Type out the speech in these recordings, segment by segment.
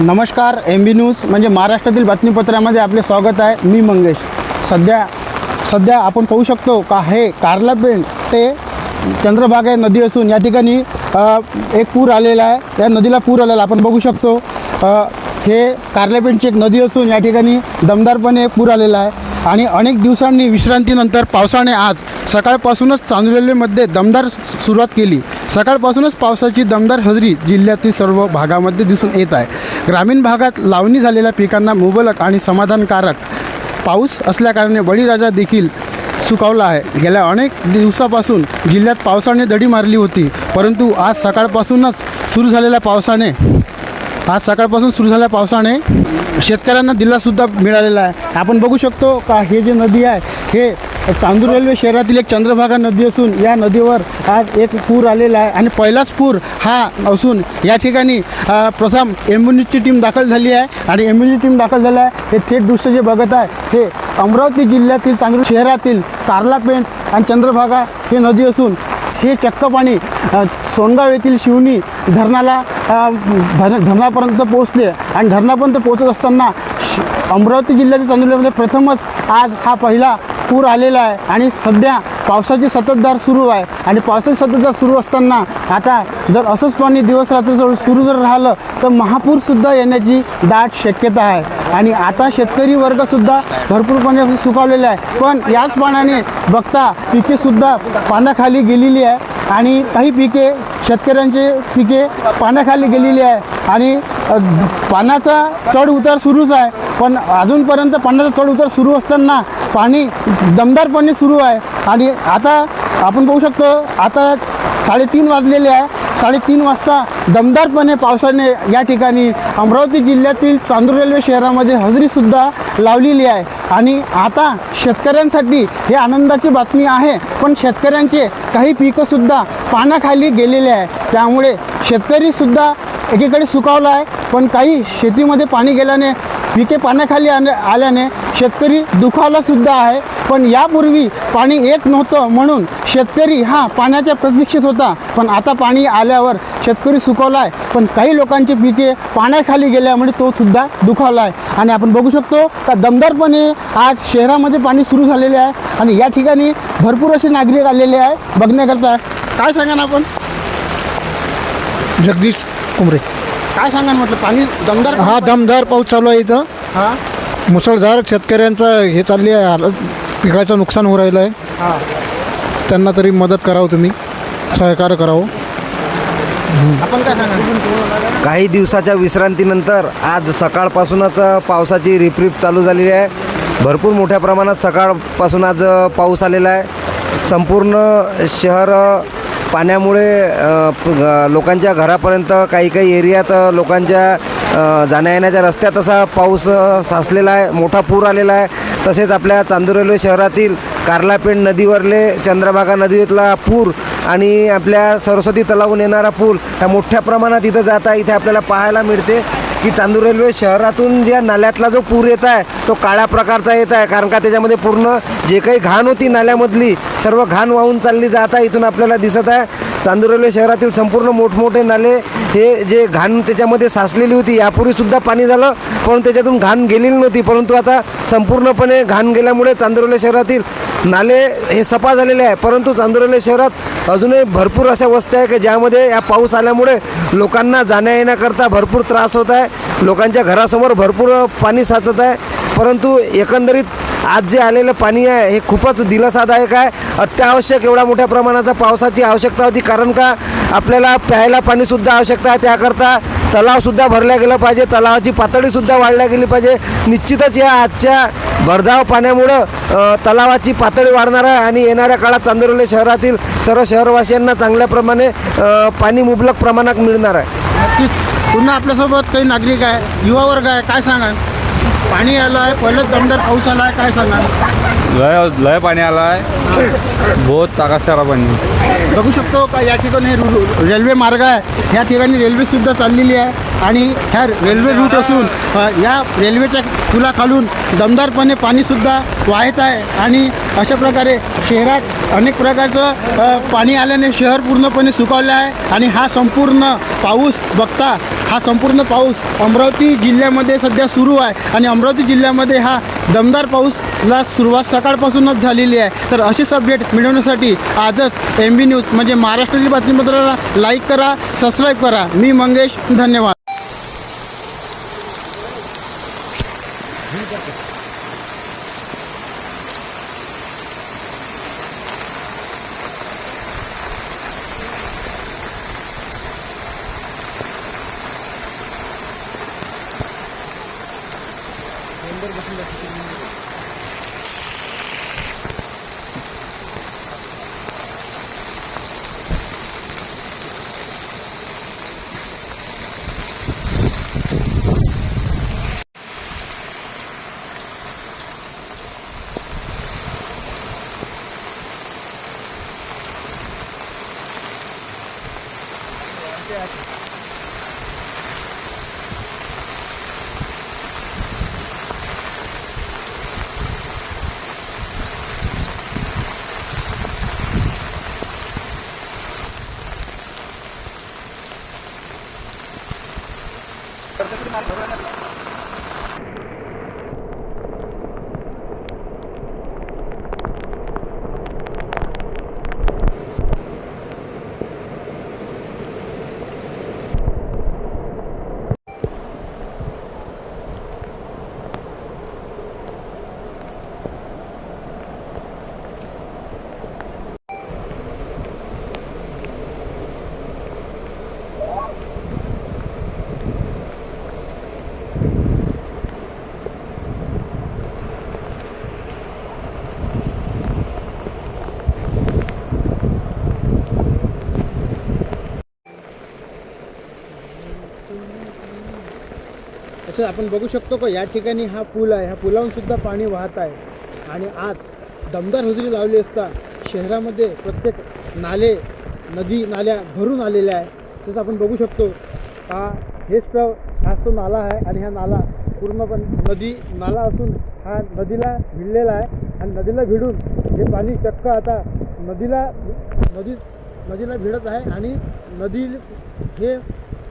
नमस्कार एम बी न्यूज म्हणजे महाराष्ट्रातील बातमीपत्रामध्ये आपले स्वागत आहे. मी मंगेश. सध्या सध्या आपण पाहू शकतो का हे कारलापेंड ते चंद्रभागा नदी असून या ठिकाणी एक पूर आलेला आहे. या नदीला पूर आलेला आपण बघू शकतो हे कारलापेंडची एक नदी असून या ठिकाणी दमदारपणे पूर आलेला आहे. आणि अनेक दिवसांनी विश्रांतीनंतर पावसाने आज सकाळपासूनच चांदुरेल्वेमध्ये दमदार सुरुवात केली. सकाळपासूनच पावसाची दमदार हजेरी जिल्ह्यातील सर्व भागामध्ये दिसून येत आहे. ग्रामीण भागात लावणी झालेल्या पिकांना मुबलक आणि समाधानकारक पाऊस असल्याकारणे बळीराजा देखील सुकावला आहे. गेल्या अनेक दिवसापासून जिल्ह्यात पावसाने दडी मारली होती परंतु आज सकाळपासूनच सुरू झालेल्या पावसाने आज सकाळपासून सुरू झालेल्या पावसाने शेतकऱ्यांना दिलासुद्धा मिळालेला आहे. आपण बघू शकतो का हे जे नदी आहे हे चांदूर रेल्वे शहरातील एक चंद्रभागा नदी असून या नदीवर आज एक पूर आलेला आहे आणि पहिलाच पूर हा असून या ठिकाणी प्रथम एम्ब्युलन्सची टीम दाखल झाली आहे आणि एम्ब्युलन्सची टीम दाखल झाली आहे. हे थेट दृश्य जे बघत आहे हे अमरावती जिल्ह्यातील चांदूर शहरातील कारलापेंट आणि चंद्रभागा हे नदी असून हे चक्क पाणी सोनगाव येथील शिवनी धरणाला धर धरणापर्यंत पोहोचले आणि धरणापर्यंत पोहोचत असताना श- अमरावती जिल्ह्याच्या चांदुर्यामध्ये प्रथमच आज हा पहिला पूर आलेला आहे आणि सध्या पावसाची सततधार सुरू आहे. आणि पावसाची सततधार सुरू असताना आता जर असंच पाणी दिवस रात्र सुरू जर राहिलं तर महापूरसुद्धा येण्याची दाट शक्यता आहे. आणि आता शेतकरी वर्गसुद्धा भरपूरपणे पाणी सुकावलेला आहे. पण याच पाण्याने बघता पिकेसुद्धा पाण्याखाली गेलेली आहे. आणि काही पिके शेतकऱ्यांचे पिके पाण्याखाली गेलेली आहे. आणि पाण्याचा चढ उतार सुरूच आहे. पण अजूनपर्यंत पाण्याचा चढ उतार सुरू असताना पाणी दमदारपणे सुरू आहे. आणि आता आपण पाहू शकतो आता साडेतीन वाजलेले आहे. साडेतीन वाजता दमदारपणे पावसाने या ठिकाणी अमरावती जिल्ह्यातील चांदूर रेल्वे शहरामध्ये हजेरीसुद्धा लावलेली आहे. आणि आता शेतकऱ्यांसाठी हे आनंदाची बातमी आहे पण शेतकऱ्यांचे काही पिकंसुद्धा पाण्याखाली गेलेले आहे. त्यामुळे शेतकरीसुद्धा एकीकडे सुकावला आहे पण काही शेतीमध्ये पाणी गेल्याने पिके पाण्याखाली आल्या आल्याने शेतकरी दुखावलासुद्धा आहे. पण यापूर्वी पाणी येत नव्हतं म्हणून शेतकरी हा पाण्याच्या प्रतीक्षेत होता. पण आता पाणी आल्यावर शेतकरी सुकवला आहे पण काही लोकांची पिके पाण्याखाली गेल्यामुळे तो सुद्धा दुखावला आहे आणि आपण बघू शकतो का दमदारपणे आज शहरामध्ये पाणी सुरू झालेले आहे. आणि या ठिकाणी भरपूर असे नागरिक आलेले आहे. बघण्याकरता काय सांगा ना आपण? जगदीश कुमरे काय सांगा म्हटलं? पाणी दमदार हा दमदार पाऊस चालू आहे इथं. हा? मुसळधार शेतकऱ्यांचं हे चालली आहे. पिकाचं नुकसान होऊ राहिलं आहे. हा. त्यांना तरी मदत करावं तुम्ही. सहकार्य करावं. आपण काय सांगा काही दिवसाच्या विश्रांतीनंतर आज सकाळपासूनच पावसाची रिपरिप चालू झालेली आहे. भरपूर मोठ्या प्रमाणात सकाळपासून आज पाऊस आलेला आहे. संपूर्ण शहर पाण्यामुळे लोकांच्या घरापर्यंत काही काही एरियात लोकांच्या जाण्या येण्याच्या रस्त्यात असा पाऊस साचलेला आहे. मोठा पूर आलेला आहे. तसेच आपल्या चांदूर रेल्वे शहरातील कार्लापेंड नदीवरले चंद्रभागा नदीतला पूर आणि आपल्या सरस्वती तलावून येणारा पूल ह्या मोठ्या प्रमाणात इथं जात आहे. इथे आपल्याला पाहायला मिळते की चांदूर रेल्वे शहरातून ज्या नाल्यातला जो पूर येत आहे तो काळ्या प्रकारचा येत आहे. कारण का त्याच्यामध्ये पूर्ण जे काही घाण होती नाल्यामधली सर्व घाण वाहून चालली जात आहे इथून आपल्याला दिसत आहे. चांदुरवले शहरातील संपूर्ण मोठमोठे नाले हे जे घाण त्याच्यामध्ये साचलेली होती यापूर्वीसुद्धा पाणी झालं पण त्याच्यातून घाण गेलेली नव्हती. परंतु आता संपूर्णपणे घाण गेल्यामुळे चांदुरवले शहरातील नाले हे सफा झालेले आहे. परंतु चांदुरवले शहरात अजूनही भरपूर अशा वस्त्या आहे की ज्यामध्ये या पाऊस आल्यामुळे लोकांना जाण्या येण्याकरता भरपूर त्रास होत आहे. लोकांच्या घरासमोर भरपूर पाणी साचत आहे. परंतु एकंदरीत आज जे आलेलं पाणी आहे हे खूपच दिलासादायक आहे. अत्यावश्यक एवढ्या मोठ्या प्रमाणाचा पावसाची आवश्यकता होती. कारण का आपल्याला प्यायला पाणीसुद्धा आवश्यकता आहे. त्याकरता तलावसुद्धा भरल्या गेलं पाहिजे. तलावाची पातळीसुद्धा वाढल्या गेली पाहिजे. निश्चितच या आजच्या भरधाव पाण्यामुळं तलावाची पातळी वाढणार आहे आणि येणाऱ्या काळात चांदोरले शहरातील सर्व शहरवासियांना चांगल्या प्रमाणे पाणी मुबलक प्रमाणात मिळणार आहे. नक्कीच. पुन्हा आपल्यासोबत काही नागरिक आहे युवा वर्ग आहे. काय सांगा पाणी आलं आहे पहिलंच दमदार पाऊस आला आहे काय सांगा लय लय पाणी आला आहे बहुत ताकद सारा पाणी बघू शकतो का या ठिकाणी रु- रेल्वे मार्ग आहे. या ठिकाणी रेल्वेसुद्धा चाललेली आहे. आणि ह्या रेल्वे रूट असून अ, या रेल्वेच्या पुलाखालून दमदारपणे पाणीसुद्धा वाहत आहे. आणि अशा प्रकारे शहरात अनेक प्रकारचं अ, पाणी आल्याने शहर पूर्णपणे सुकावलं आहे. आणि हा संपूर्ण पाऊस बघता हा संपूर्ण पाऊस अमरावती जिल्ह्यामध्ये सध्या सुरू आहे. आणि अमरावती जिल्ह्यामध्ये हा दमदार पाऊसला सुरुवात सकाळपासूनच झालेली आहे. तर अशीच अपडेट मिळवण्यासाठी आजच एम बी न्यूज म्हणजे महाराष्ट्रातील बातमीपत्राला लाईक करा सबस्क्राईब करा. मी मंगेश धन्यवाद. Hati-hati. Gracias. तसं आपण बघू शकतो का या ठिकाणी हा पूल आहे. ह्या पुलावरून सुद्धा पाणी वाहत आहे. आणि आज दमदार हजेरी लावली असता शहरामध्ये प्रत्येक नाले नदी नाल्या भरून आलेल्या आहे तसं आपण बघू शकतो हा हेच तर तो नाला आहे आणि हा नाला पूर्णपण नदी नाला असून हा नदीला भिडलेला आहे. आणि नदीला भिडून हे पाणी चक्क आता नदीला नदी नदीला भिडत आहे आणि नदी हे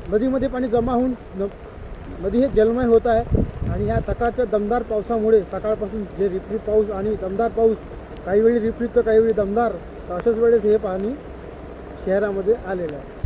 नदीमध्ये पाणी जमा होऊन न नदी हे जलमय होत आहे. आणि ह्या सकाळच्या दमदार पावसामुळे सकाळपासून जे रिपरिप पाऊस आणि दमदार पाऊस काही वेळी रिपरिप तर काही वेळी दमदार अशाच वेळेस हे पाणी शहरामध्ये आलेलं आहे.